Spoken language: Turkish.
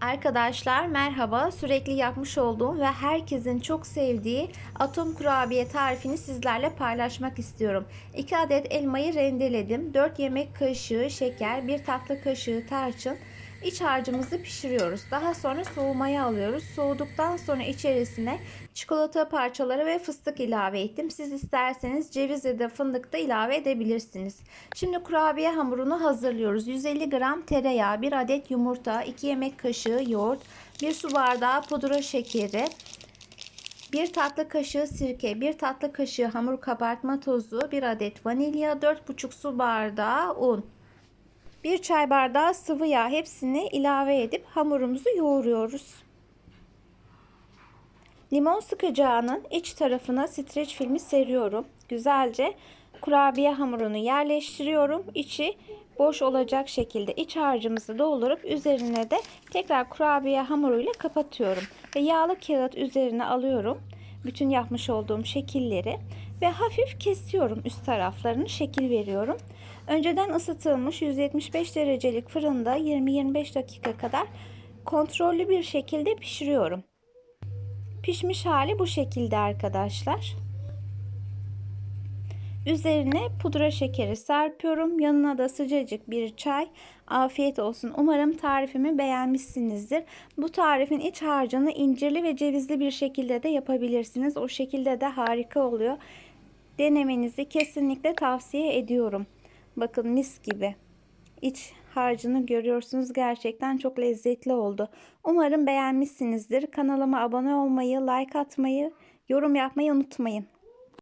Arkadaşlar merhaba. Sürekli yapmış olduğum ve herkesin çok sevdiği atom kurabiye tarifini sizlerle paylaşmak istiyorum. 2 adet elmayı rendeledim. 4 yemek kaşığı şeker, 1 tatlı kaşığı tarçın. İç harcımızı pişiriyoruz. Daha sonra soğumaya alıyoruz. Soğuduktan sonra içerisine çikolata parçaları ve fıstık ilave ettim. Siz isterseniz ceviz ya da fındık da ilave edebilirsiniz. Şimdi kurabiye hamurunu hazırlıyoruz. 150 gram tereyağı, 1 adet yumurta, 2 yemek kaşığı yoğurt, 1 su bardağı pudra şekeri, 1 tatlı kaşığı sirke, 1 tatlı kaşığı hamur kabartma tozu, 1 adet vanilya, 4,5 su bardağı un. 1 çay bardağı sıvı yağ hepsini ilave edip hamurumuzu yoğuruyoruz. Limon sıkacağının iç tarafına streç filmi seriyorum. Güzelce kurabiye hamurunu yerleştiriyorum. İçi boş olacak şekilde iç harcımızı doldurup üzerine de tekrar kurabiye hamuruyla kapatıyorum. Ve yağlı kağıt üzerine alıyorum. Bütün yapmış olduğum şekilleri ve hafif kesiyorum üst taraflarını şekil veriyorum. Önceden ısıtılmış 175 derecelik fırında 20-25 dakika kadar kontrollü bir şekilde pişiriyorum. Pişmiş hali bu şekilde arkadaşlar. Üzerine pudra şekeri serpiyorum. Yanına da sıcacık bir çay. Afiyet olsun. Umarım tarifimi beğenmişsinizdir. Bu tarifin iç harcını incirli ve cevizli bir şekilde de yapabilirsiniz. O şekilde de harika oluyor. Denemenizi kesinlikle tavsiye ediyorum. Bakın mis gibi. İç harcını görüyorsunuz. Gerçekten çok lezzetli oldu. Umarım beğenmişsinizdir. Kanalıma abone olmayı, like atmayı, yorum yapmayı unutmayın.